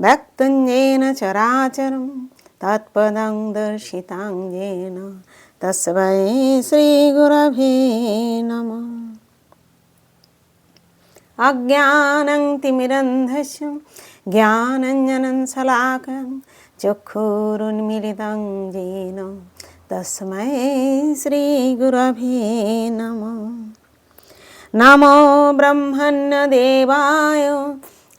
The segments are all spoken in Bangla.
व्यक्तं येन चराचरं तत्पदं दर्शितां येन तस्मै श्रीगुरवे नमः अज्ञानं तिमिरन्धस्य ज्ञानञ्जनं शलाकं चक्षुरुन्मिलितं येन तस्मै श्रीगुरवे नमः नमो ब्रह्मण्यदेवाय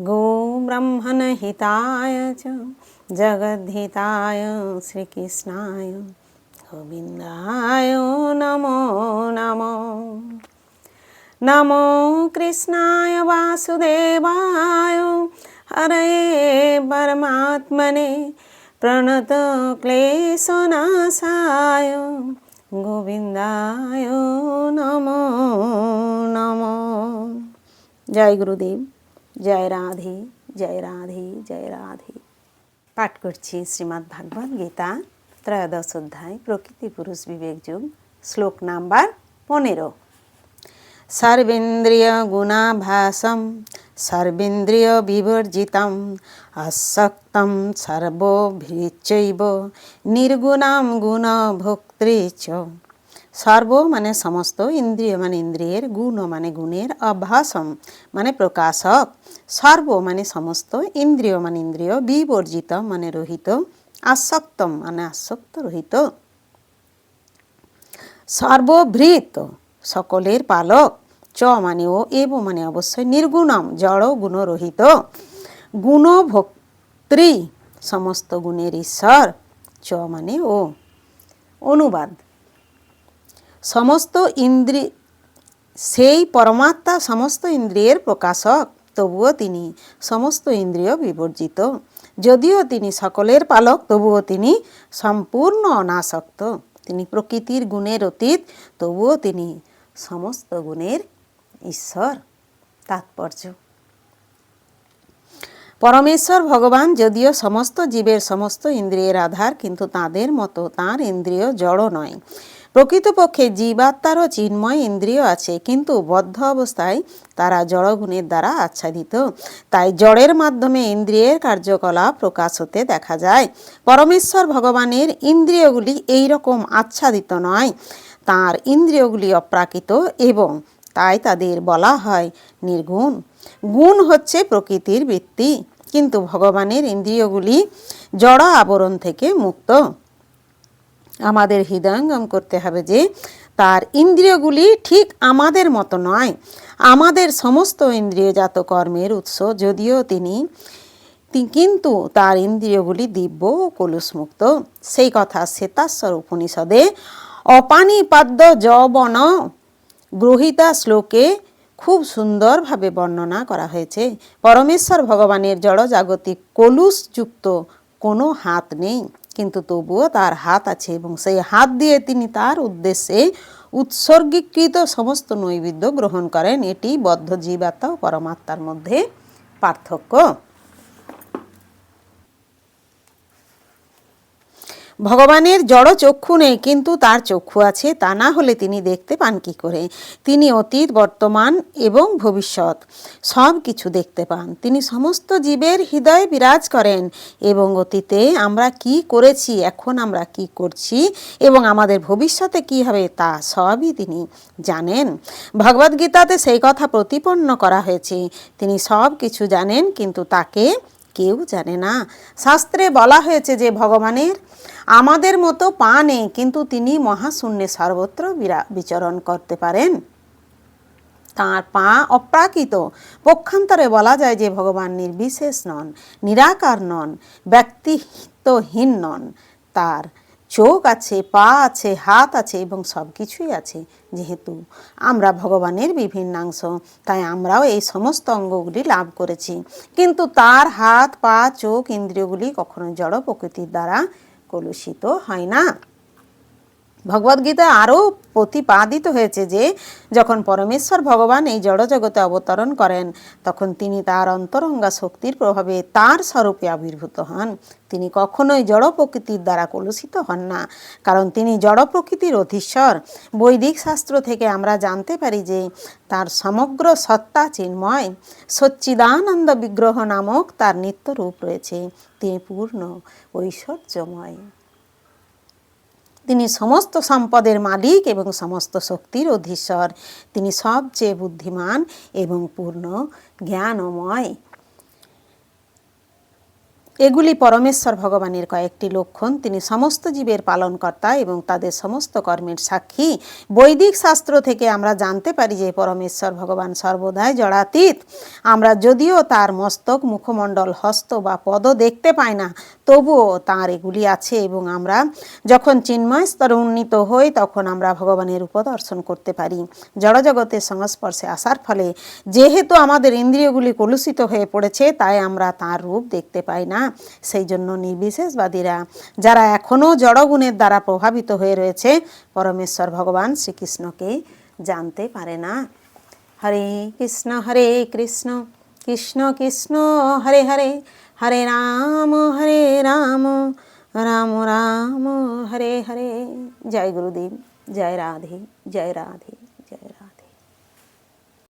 गोब्रह्मणहिताय च जगद्धिताय श्रीकृष्णाय गोविन्दाय नमो नमो। नमो कृष्णाय वासुदेवाय हरे परमात्मने प्रणतक्लेशनाशाय गोविन्दाय नमो नमो। जय गुरुदेव। জয় রাধে জয় রাধে জয় রাধে। পাঠ করছি শ্রীমদ্ ভাগবত গীতা, ত্রয়োদশ অধ্যায়, প্রকৃতি পুরুষ বিবেক যুগ, শ্লোক নাম্বার পনেরো। সর্বেন্দ্রিয় গুণাভাসম, সর্বেন্দ্রিয় বিবর্জিতম, আসক্তম সর্বভৃচৈব নির্গুণাম গুণভোক্তৃ সর্ব মানে সমস্ত ইন্দ্রিয় মানে ইন্দ্রিয়ের, গুণ মানে গুণের, অভাসম মানে প্রকাশক। সর্ব মানে সমস্ত ইন্দ্রিয় মানে ইন্দ্রিয়, বিবর্জিত মানে রহিত, আসক্তম মানে আসক্ত রহিত। সর্বভৃত সকলের পালক, চ মানে ও, এব মানে অবশ্যই নির্গুণম, জড় গুণরহিত গুণভোক্তৃ সমস্ত গুণের ঈশ্বর, চ মানে ও। অনুবাদ। সমস্ত ইন্দ্রি, সেই পরমাত্মা সমস্ত ইন্দ্রিয়ের প্রকাশক। তবুও তিনি সমস্ত ইন্দ্রিয় বিবর্জিত। যদিও তিনি সকলের পালক, তবুও তিনি সম্পূর্ণ অনাসক্ত। তিনি প্রকৃতির গুণের অতীত, তবুও তিনি সমস্ত গুণের ঈশ্বর। তাৎপর্য। পরমেশ্বর ভগবান যদিও সমস্ত জীবের সমস্ত ইন্দ্রিয়ের আধার, কিন্তু তাদের মতো তার ইন্দ্রিয় জড় নয়। প্রকৃতপক্ষে জীবাত্মারও চিন্ময় ইন্দ্রিয় আছে, কিন্তু বদ্ধ অবস্থায় তারা জড়গুণের দ্বারা আচ্ছাদিত। তাই জড়ের মাধ্যমে ইন্দ্রিয়ের কার্যকলাপ প্রকাশ হতে দেখা যায়। পরমেশ্বর ভগবানের ইন্দ্রিয়গুলি এই রকম আচ্ছাদিত নয়। তার ইন্দ্রিয়গুলি অপ্রাকৃত এবং তাই তাদের বলা হয় নির্গুণ। গুণ হচ্ছে প্রকৃতির বৃত্তি, কিন্তু ভগবানের ইন্দ্রিয়গুলি জড় আবরণ থেকে মুক্ত। আমাদের হৃদয়ঙ্গম করতে হবে যে তার ইন্দ্রিয়গুলি ঠিক আমাদের মতো নয়। আমাদের সমস্ত ইন্দ্রিয়জাত কর্মের উৎস। যদিও তিনি কিন্তু তার ইন্দ্রিয়গুলি দিব্য ও কলুষমুক্ত। সেই কথা শ্বেতাশ্বর উপনিষদে, অপানিপাদ্য যবন গ্রহিতা শ্লোকে খুব সুন্দরভাবে বর্ণনা করা হয়েছে। পরমেশ্বর ভগবানের জড়জাগতিক কলুষযুক্ত কোনো হাত নেই। কিন্তু তবুও তার হাত আছে এবং সেই হাত দিয়ে তিনি তার উদ্দেশ্যে উৎসর্গীকৃত সমস্ত নৈবেদ্য গ্রহণ করেন। এটি বদ্ধ জীবাত্মা ও পরমাত্মার মধ্যে পার্থক্য। ভগবানের জড় চক্ষু নেই, কিন্তু তার চক্ষু আছে, তা না হলে তিনি দেখতে পান কি করে? তিনি অতীত, বর্তমান এবং ভবিষ্যৎ, সব কিছু দেখতে পান। তিনি সমস্ত জীবের হৃদয়ে বিরাজ করেন এবং অতীতে আমরা কি করেছি, এখন আমরা কি করছি এবং আমাদের ভবিষ্যতে কি হবে, তা সবই তিনি জানেন। ভগবদ্গীতাতে সেই কথা প্রতিপন্ন করা হয়েছে। তিনি সব কিছু জানেন, কিন্তু তাকে কেউ জানে না। শাস্ত্রে বলা হয়েছে যে, ভগবানের আমাদের মতো পা নেই, কিন্তু তিনি মহাশূন্যে সর্বত্র বিচরণ করতে পারেন। তাঁর পা অপ্রাকৃত। পক্ষান্তরে বলা যায় যে, ভগবান নির্বিশেষ নন, নিরাকার নন, ব্যক্তিত্বহীন নন। তার চোখ আছে, পা আছে, হাত আছে এবং সব কিছুই আছে যেহেতু আমরা ভগবানের বিভিন্নাংশ, তাই আমরাও এই সমস্ত অঙ্গগুলি লাভ করেছি। কিন্তু তার হাত, পা, চোখ, ইন্দ্রিয়গুলি কখনো জড় প্রকৃতির দ্বারা কলুষিত হয় না। ভগবদ্গীতা আরও প্রতিপাদিত হয়েছে যে, যখন পরমেশ্বর ভগবান এই জড়জগতে অবতরণ করেন, তখন তিনি তার অন্তরঙ্গা শক্তির প্রভাবে তার স্বরূপে আবির্ভূত হন। তিনি কখনোই জড় প্রকৃতির দ্বারা কলুষিত হন না, কারণ তিনি জড় প্রকৃতির অধীশ্বর। বৈদিক শাস্ত্র থেকে আমরা জানতে পারি যে, তার সমগ্র সত্তা চিন্ময়। সচ্চিদানন্দ বিগ্রহ নামক তার নিত্য রূপ রয়েছে। তিনি পূর্ণ ঐশ্বর্যময়। তিনি সমস্ত সম্পদের মালিক এবং সমস্ত শক্তির অধীশ্বর। তিনি সবচেয়ে বুদ্ধিমান এবং পূর্ণ জ্ঞানময় এগুলি পরমেশ্বর ভগবানের কয়েকটি লক্ষণ। তিনি সমস্ত জীবের পালনকর্তা এবং তাদের সমস্ত কর্মের সাক্ষী। বৈদিক শাস্ত্র থেকে আমরা জানতে পারি যে পরমেশ্বর ভগবান সর্বদাই জড়াতীত। আমরা যদিও তার মস্তক, মুখমণ্ডল, হস্ত বা পদ দেখতে পাই না, তবুও তাঁর এগুলি আছে এবং আমরা যখন চিন্ময় স্তরে উন্নীত হই, তখন আমরা ভগবানের উপদর্শন করতে পারি। জড়জগতের সংস্পর্শে আসার ফলে যেহেতু আমাদের ইন্দ্রিয়গুলি কলুষিত হয়ে পড়েছে, তাই আমরা তার রূপ দেখতে পাই না। সেই জন্য নির্বিশেষবাদীরা যারা এখনও জড়গুণের দ্বারা প্রভাবিত হয়ে রয়েছে, পরমেশ্বর ভগবান শ্রীকৃষ্ণকে জানতে পারে না। হরে কৃষ্ণ হরে কৃষ্ণ কৃষ্ণ কৃষ্ণ, হরে হরে হরে রাম হরে রাম রাম রাম, হরে হরে। জয় গুরুদেব, জয় রাধে জয় রাধে।